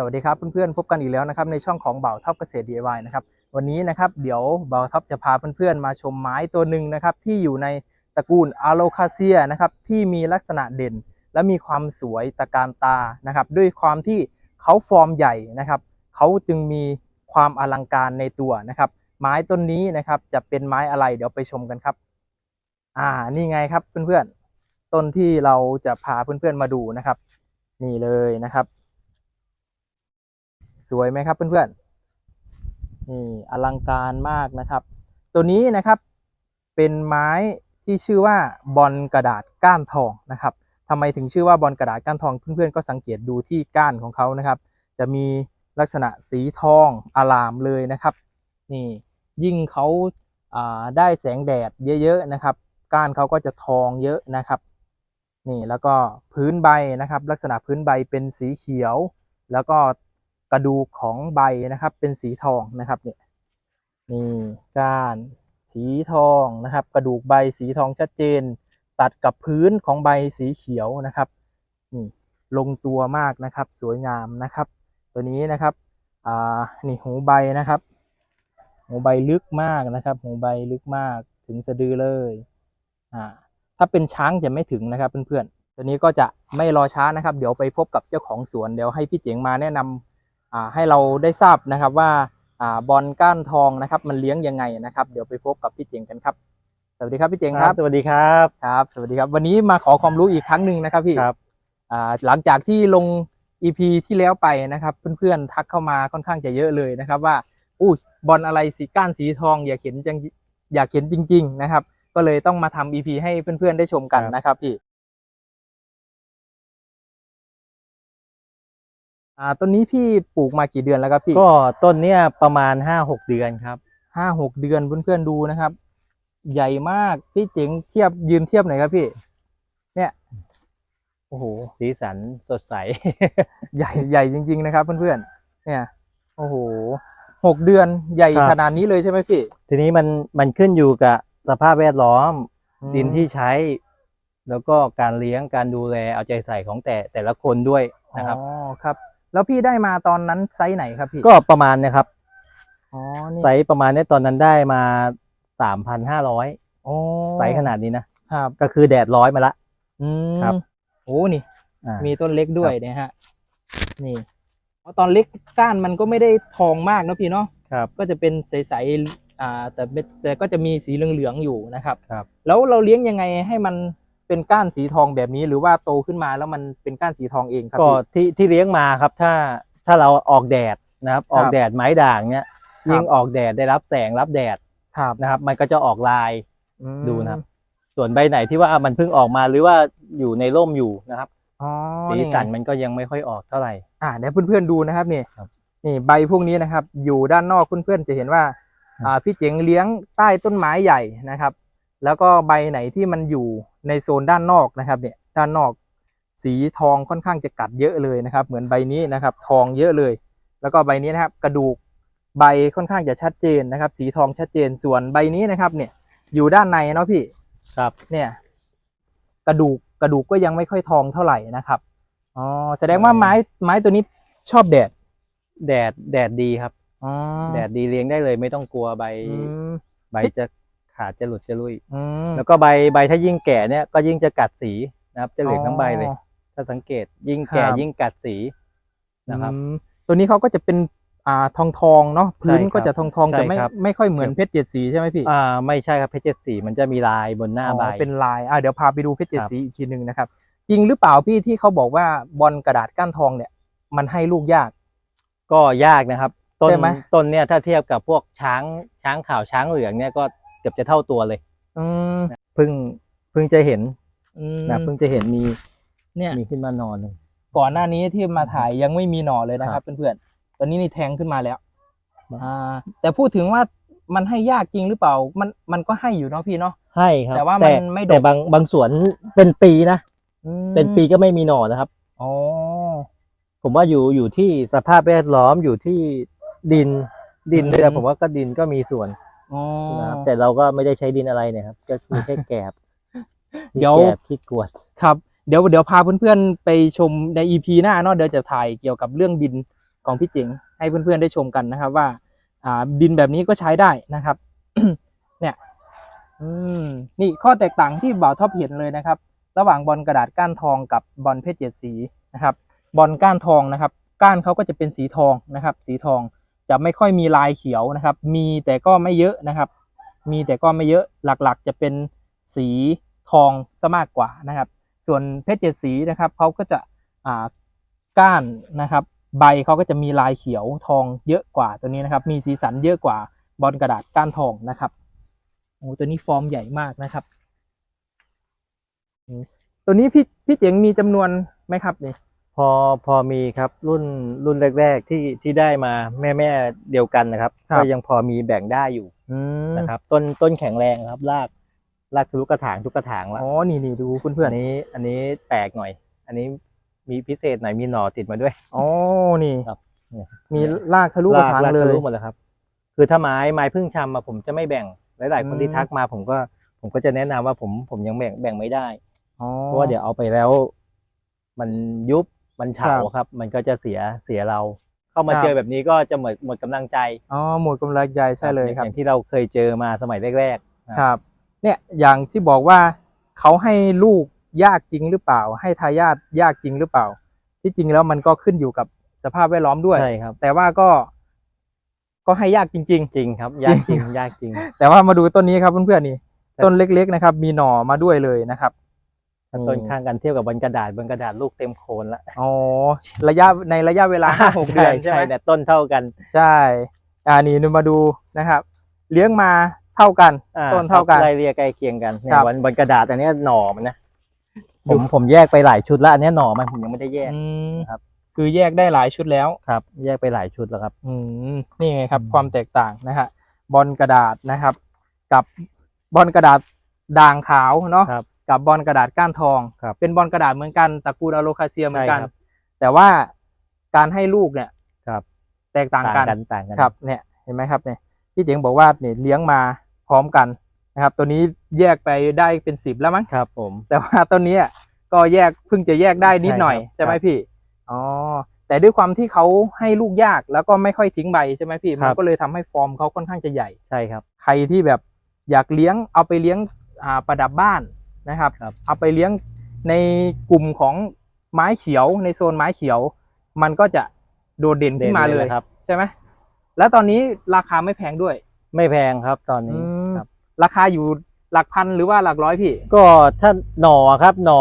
สวัสดีครับเพื่อนๆพบกันอีกแล้วนะครับในช่องของเบ่าท็อปเกษตร DIY นะครับวันนี้นะครับเดี๋ยวเบ่าท็อปจะพาเพื่อนๆมาชมไม้ตัวหนึ่งนะครับที่อยู่ในตระกูลอะโลคาเซียนะครับที่มีลักษณะเด่น และมีความสวยตะการตานะครับด้วยความที่เขาฟอร์มใหญ่นะครับเขาจึงมีความอลังการในตัวนะครับไม้ต้นนี้นะครับจะเป็นไม้อะไรเดี๋ยวไปชมกันครับ อ่านี่ไงครับเพื่อนๆต้นที่เราจะพาเพื่อนๆมาดูนะครับ นี่เลยนะครับ สวยไหมครับเพื่อนๆนี่อลังการมากนะครับ ตัวนี้นะครับเป็นไม้ที่ชื่อว่าบอลกระดาษก้านทองนะครับทำไมถึงชื่อว่าบอลกระดาษก้านทองเพื่อนๆก็สังเกตดูที่ก้านของเขานะครับ จะมีลักษณะสีทองอลามเลยนะครับ นี่ยิ่งเขาาได้แสงแดดเยอะๆนะครับ ก้านเขาก็จะทองเยอะนะครับนี่แล้วก็พื้นใบนะครับ ลักษณะพื้นใบเป็นสีเขียว แล้วก็ กระดูกของใบนะครับ เป็นสีทองนะครับเนี่ยนี่ก้านสีทองนะครับ กระดูกใบสีทองชัดเจน ตัดกับพื้นของใบสีเขียวนะครับนี่ลงตัวมากนะครับ สวยงามนะครับ ตัวนี้นะครับอ่านี่หูใบนะครับ หูใบลึกมากนะครับ หูใบลึกมากถึงสะดือเลยอ่าถ้าเป็นช้างจะไม่ถึงนะครับเพื่อนๆตัวนี้ก็จะไม่รอช้านะครับ เดี๋ยวไปพบกับเจ้าของสวนเดี๋ยวให้พี่เจ๋งมาแนะนำอ่า ให้เราได้ทราบนะครับว่าอ่าบอลก้านทองนะครับ มันเลี้ยงยังไงนะครับ เดี๋ยวไปพบกับพี่เจ๋งกันครับ สวัสดีครับพี่เจ๋งครับ สวัสดีครับครับ สวัสดีครับ วันนี้มาขอความรู้อีกครั้งหนึ่งนะครับพี่ครับอ่าหลังจากที่ลง EP ที่แล้วไปนะครับ เพื่อนๆทักเข้ามาค่อนข้างจะเยอะเลยนะครับ ว่าอู้บอลอะไรสีก้านสีทอง อยากเห็นจังอยากเห็นจริง ๆ นะครับ ก็เลยต้องมาทำ EP ให้เพื่อนๆได้ชมกันนะครับพี่ อ่าต้นนี้พี่ปลูกมากี่เดือนแล้วครับพี่ก็ต้นเนี้ยประมาณห้าหกเดือนครับห้าหกเดือนเพื่อนๆดูนะครับ ใหญ่มากพี่เจ๋งเทียบยืนเทียบหน่อยครับพี่ เนี่ยโอ้โหสีสันสดใส ใหญ่ใหญ่จริง ๆ นะครับเพื่อนๆเนี่ย โอ้โหหกเดือนใหญ่ครับ ขนาดนี้เลยใช่ไหมพี่ ทีนี้มันมันขึ้นอยู่กับสภาพแวดล้อมอืมดินที่ใช้ แล้วก็การเลี้ยงการดูแลเอาใจใส่ของแต่แต่ละคนด้วยนะครับ อ๋อครับ แล้วพี่ได้มาตอนนั้นไซส์ไหนครับพี่ก็ประมาณเนะครับอ๋อนี่ไซส์ประมาณเนี้ยตอนนั้นได้มาสามพันห้าร้อยโอ้ไซส์ขนาดนี้นะครับก็คือแดดร้อยมาละ อืมครับ โอ้นี่ อ่ามีต้นเล็กด้วยเนี่ยฮะนี่เพราะตอนเล็กก้านมันก็ไม่ได้ทองมากเนอะพี่เนาะ ครับ ก็จะเป็นใสๆอ่าแต่ไม่แต่ก็จะมีสีเหลืองๆอยู่นะครับ ครับ แล้วเราเลี้ยงยังไงให้มัน เป็นก้านสีทองแบบนี้ หรือว่าโตขึ้นมาแล้วมันเป็นก้านสีทองเองครับก็พี่ ที่ที่เลี้ยงมาครับถ้าถ้าเราออกแดดนะครับครับออกแดดไม้ด่างเนี้ยยิ่งออกแดดได้รับแสงรับแดดครับนะครับ มันก็จะออกลาย อืมดูนะครับ ส่วนใบไหนที่ว่ามันเพิ่งออกมาหรือว่าอยู่ในร่มอยู่นะครับอ๋อสีนี่ไง สันมันก็ยังไม่ค่อยออกเท่าไหร่ อ่าเดี๋ยวเพื่อนๆดูนะครับนี่ครับนี่ใบพวกนี้นะครับ อยู่ด้านนอกเพื่อนๆจะเห็นว่า ครับ อ่าพี่เจ๋งเลี้ยงใต้ต้นไม้ใหญ่นะครับ แล้วก็ใบไหนที่มันอยู่ ในโซนด้านนอกนะครับเนี่ยด้านนอกสีทองค่อนข้างจะกัดเยอะเลยนะครับ เหมือนใบนี้นะครับ ทองเยอะเลย แล้วก็ใบนี้นะครับ กระดูกใบค่อนข้างจะชัดเจนนะครับ สีทองชัดเจนส่วนใบนี้นะครับ เนี่ย อยู่ด้านในเนาะพี่ครับ เนี่ย กระดูกกระดูกก็ยังไม่ค่อยทองเท่าไหร่นะครับอ๋อแสดงว่าไม้ไม้ตัวนี้ชอบแดด แดดแดดดีครับอ๋อแดดดีเลี้ยงได้เลย ไม่ต้องกลัวใบอืมใบจะ ขาดจะหลุดจะลุย อืมแล้วก็ใบใบถ้ายิ่งแก่เนี่ยก็ยิ่งจะกัดสีนะครับ จะเหลืองทั้งใบเลยอ๋อถ้าสังเกตยิ่งแก่ครับ ยิ่งกัดสีนะครับ อืมตัวนี้เขาก็จะเป็นอ่าทองทองๆเนาะพื้นใช่ครับก็จะทองทองๆแต่ไม่ใช่ครับ ไม่ค่อยเหมือนเพชรเจ็ดสีใช่ไหมพี่อ่าไม่ใช่ครับเพชรเจ็ดสีมันจะมีลายบนหน้าอ๋อใบเป็นลายอ่าเดี๋ยวพาไปดูเพชรเจ็ดครับ สีอีกทีหนึ่งนะครับจริงหรือเปล่าพี่ที่เขาบอกว่าบอลกระดาษก้านทองเนี่ยมันให้ลูกยาก ก็ยากนะครับ ต้นใช่ไหม ต้นเนี่ยถ้าเทียบกับพวกช้างช้างขาวช้างเหลืองเนี่ยก็ เกือบจะเท่าตัวเลยอืมเพิ่งเพิ่งจะเห็นอืมนะเพิ่งจะเห็นมีเนี่ย มีขึ้นมานอนหนึ่ง ก่อนหน้านี้ที่มาถ่ายยังไม่มีหน่อเลยนะคครัรับบเพื่อนๆ ตอนนี้นี่แทงขึ้นมาแล้วอ่า แต่พูดถึงว่ามันให้ยากจริงหรือเปล่า มันมันก็ให้อยู่เนาะพี่เนาะ ให้ครับแต่ว่ามันไม่ดก แต่บางบางสวนเป็นปีนะ อืมเป็นปีก็ไม่มีหน่อนะครับ อ๋อ ผมว่าอยู่อยู่ที่สภาพแวดล้อมอยู่ที่ดินดินอืมเนี่ยผมว่าก็ดินก็มีส่วน อ๋อ นะครับแต่เราก็ไม่ได้ใช้ดินอะไรเนี่ยครับ ก็คือแค่แกบเดี๋ยว แกบขี้กวด ครับ เดี๋ยวเดี๋ยวพาเพื่อนๆไปชมใน EP หน้าเนาะเดี๋ยวจะถ่ายเกี่ยวกับเรื่องดินของพี่เจ๋งให้เพื่อนๆได้ชมกันนะครับ ว่า อ่าดินแบบนี้ก็ใช้ได้นะครับ เนี่ย อืมนี่ข้อแตกต่างที่บ่าวท็อปเห็นเลยนะครับ ระหว่างบอลกระดาษก้านทองกับบอลเพชรเจ็ดสีนะครับ บอลก้านทองนะครับ ก้านเขาก็จะเป็นสีทองนะครับ สีทอง จะไม่ค่อยมีลายเขียวนะครับ มีแต่ก็ไม่เยอะนะครับ มีแต่ก็ไม่เยอะหลักๆ จะเป็นสีทองซะมากกว่านะครับ ส่วนเพชรเจ็ดสีนะครับเขาก็จะอ่าก้านนะครับ ใบเขาก็จะมีลายเขียวทองเยอะกว่าตัวนี้นะครับ มีสีสันเยอะกว่าบอลกระดาษก้านทองนะครับโอ้ตัวนี้ฟอร์มใหญ่มากนะครับ ตัวนี้พี่พี่เจ๋งมีจำนวนไหมครับเนี่ย พอพอมีครับรุ่นรุ่นแรกๆที่ที่ได้มาแม่แม่เดียวกันนะครับ ก็ยังพอมีแบ่งได้อยู่อืมนะครับ ต้นต้นแข็งแรงครับรากรากทะลุกระถางทุกกระถางแล้วอ๋อนี่นี่ดูเพื่อนอันนี้อันนี้แปลกหน่อย อันนี้มีพิเศษหน่อยมีหน่อติดมาด้วย ๆอ๋อนี่ ครับเนี่ยมีรากทะลุกระถางรากเลทะยลุหมดเลยครับ คือถ้าไม้ไม้พึ่งชำมาผมจะไม่แบ่งหลาย ๆ คนอืมที่ทักมาผมก็ผมก็จะแนะนำว่าผมผมยังแบ่งแบ่งไม่ได้ อ๋อเพราะว่าเดี๋ยวเอาไปแล้ว มันยุบ มันเฉาครับครับ มันก็จะเสียเสียเรา เข้ามาครับเจอแบบนี้ก็จะหมดหมดกำลังใจอ๋อหมดกำลังใจใช่เลยครับอย่างที่เราเคยเจอมาสมัยแรกๆครับ เนี่ยอย่างที่บอกว่าเขาให้ลูกยากจริงหรือเปล่า ให้ทายาทยากจริงหรือเปล่า ที่จริงแล้วมันก็ขึ้นอยู่กับสภาพแวดล้อมด้วยใช่ครับ แต่ว่าก็ ก็ให้ยากจริงจริงครับ ยากจริงยากจริงๆแต่ว่ามาดูต้นนี้ครับเพื่อนๆนี่ครับต้นเล็ก ๆ นะครับ มีหน่อมาด้วยเลยนะครับ ถ้าต้นข้างกันเทียบกับบนกระดาษบนกระดาษลูกเต็มโคนละอ๋อระยะในระยะเวลาห้าหกเดือนใช่ไหมเนี่ยต้นเท่ากัน ใช่อ่านี่มาดูนะครับ เลี้ยงมาเท่ากันอ่ต้นเท่ากันไล่เรียใกล้เคียงกันเนี่ยครับบนบนกระดาษอันเนี้ยหน่อมันนะผดูมผมแยกไปหลายชุดแล้วอันเนี้ยหน่อมันผมยังไม่ได้แยกอืมครับ คือแยกได้หลายชุดแล้วครับ แยกไปหลายชุดแล้วครับ อืมนี่ไงครับอืมความแตกต่างนะฮะบอลกระดาษนะครับ กับบอลกระดาษด่างขาวเนาะครับ กับบอลกระดาษก้านทอง ครับเป็นบอลกระดาษเหมือนกันตระกูลอะโลคาเซียเหมือนกัน ใช่ครับ แต่ว่าการให้ลูกเนี่ยครับแตกต่างกัน ต่างกันครับเนี่ยเห็นไหมครับเนี่ยพี่เจ๋งบอกว่าเนี่ยเลี้ยงมาพร้อมกันนะครับ ตัวนี้แยกไปได้เป็นสิบแล้วมั้งครับผม แต่ว่าต้นเนี้ยก็แยกเพิ่งจะแยกได้นิดหน่อยใช่ครับใช่ไหมครับพี่อ๋อแต่ด้วยความที่เขาให้ลูกยากแล้วก็ไม่ค่อยทิ้งใบใช่ไหมพี่คมัรันบ ก็เลยทำให้ฟอร์มเขาค่อนข้างจะใหญ่ ใช่ครับ ใครที่แบบอยากเลี้ยงเอาไปเลี้ยงอ่าประดับบ้าน นะครับครับ เอาไปเลี้ยงในกลุ่มของไม้เขียวในโซนไม้เขียว มันก็จะโดดเด่นขึ้นมาเลยครับ ใช่ไหมแล้วตอนนี้ราคาไม่แพงด้วย ไม่แพงครับตอนนี้อืมครับ ราคาอยู่หลักพันหรือว่าหลักร้อยพี่ ก็ถ้าหน่อครับ หน่อ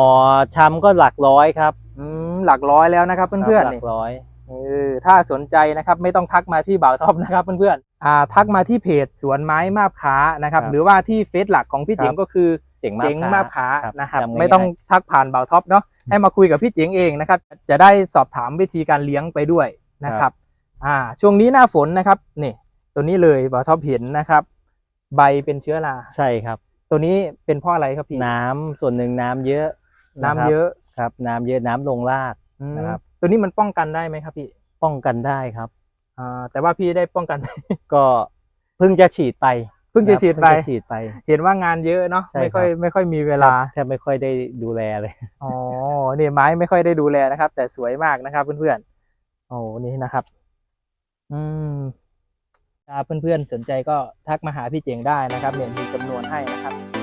ชำก็หลักร้อยครับ อืมหลักร้อยแล้วนะครับ เพื่อนหๆลันี่กร้อยเออถ้าสนใจนะครับ ไม่ต้องทักมาที่บ่าวท็อปนะครับเพื่อนๆอ่า ทักมาที่เพจสวนไม้มาบค้านะครับครับหรือว่าที่เฟซหลักของพี่ครับเจ๋งก็คือเจ๋งมากเจ๋งมาบค้าครับนะครับจำง่ายๆไม่ต้องทักผ่านบ่าวท็อปเนาะให้มาคุยกับพี่เจ๋งเองนะครับ จะได้สอบถามวิธีการเลี้ยงไปด้วยนะครับอ่าช่วงนี้หน้าฝนนะครับนี่ตัวนี้เลยบ่าวท็อปเห็นนะครับ ใบเป็นเชื้อราใช่ครับ ตัวนี้เป็นเพราะอะไรครับพี่น้ำส่วนหนึ่งน้ำเยอะ น้ำเยอะครับ น้ำเยอะน้ำลงรากอืมนะครับ ตัวนี้มันป้องกันได้ไหมครับพี่ป้องกันได้ครับ อ่าแต่ว่าพี่ได้ป้องกัน ก็เพิ่งจะฉีดไปเพิ่งจะฉีดไป เพิ่งจะฉีดไป เห็นว่างานเยอะเนาะใช่ไม่ค่อยครับไม่ค่อยมีเวลา แทบไม่ค่อยได้ดูแลเลย อ๋อ นี่ไม้ไม่ค่อยได้ดูแลนะครับ แต่สวยมากนะครับเพื่อนๆ โอ้นี่นะครับ อืมถ้าเพื่อนๆสนใจก็ทักมาหาพี่เจ๋งได้นะครับเนี่ยมีจำนวนให้นะครับ